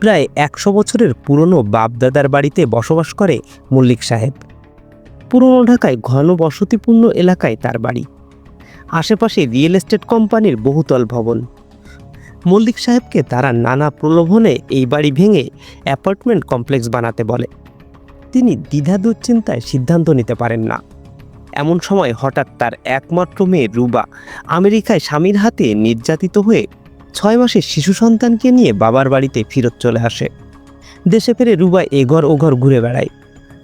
প্রায় একশো বছরের পুরনো বাপদাদার বাড়িতে বসবাস করে মল্লিক সাহেব। পুরনো ঢাকায় ঘন বসতিপূর্ণ এলাকায় তার বাড়ি। আশেপাশে রিয়েল এস্টেট কোম্পানির বহুতল ভবন। মল্লিক সাহেবকে তারা নানা প্রলোভনে এই বাড়ি ভেঙে অ্যাপার্টমেন্ট কমপ্লেক্স বানাতে বলে। তিনি দ্বিধা দুশ্চিন্তায় সিদ্ধান্ত নিতে পারেন না। এমন সময় হঠাৎ তার একমাত্র মেয়ে রুবা আমেরিকায় স্বামীর হাতে নির্যাতিত হয়ে ছয় মাসের শিশু সন্তানকে নিয়ে বাবার বাড়িতে ফিরত চলে আসে। দেশে ফিরে রুবা এঘর ওঘর ঘুরে বেড়ায়।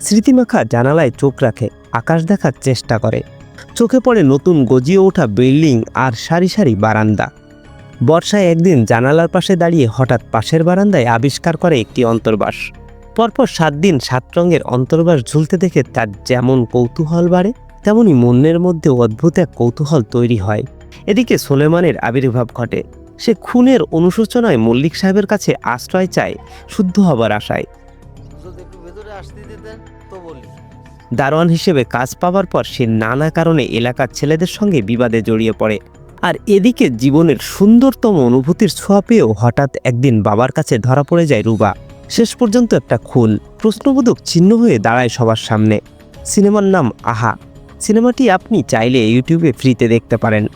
স্মৃতিমাখা জানালায় চোখ রাখে, আকাশ দেখার চেষ্টা করে। চোখে পড়ে নতুন গজিয়ে ওঠা বিল্ডিং আর সারি সারি বারান্দা। বর্ষায় একদিন জানালার পাশে দাঁড়িয়ে হঠাৎ পাশের বারান্দায় আবিষ্কার করে একটি অন্তর্বাস। পরপর সাত দিন সাত রঙের অন্তর্বাস ঝুলতে দেখে তার যেমন কৌতূহল বাড়ে, তেমনি মনের মধ্যে অদ্ভুত এক কৌতূহল তৈরি হয়। এদিকে সোলেমানের আবির্ভাব ঘটে। সে খুনের অনুশোচনায় মল্লিক সাহেবের কাছে আশ্রয় চায় শুদ্ধ হবার আশায়। দারোয়ান হিসেবে কাজ পাওয়ার পর সে নানা কারণে এলাকার ছেলেদের সঙ্গে বিবাদে জড়িয়ে পড়ে। আর এদিকে জীবনের সুন্দরতম অনুভূতির ছোঁয়া পেয়েও হঠাৎ একদিন বাবার কাছে ধরা পড়ে যায় রুবা। শেষ পর্যন্ত একটা খুন প্রশ্নবোধক চিহ্ন হয়ে দাঁড়ায় সবার সামনে। সিনেমার নাম আহা। সিনেমাটি আপনি চাইলে ইউটিউবে ফ্রিতে দেখতে পারেন।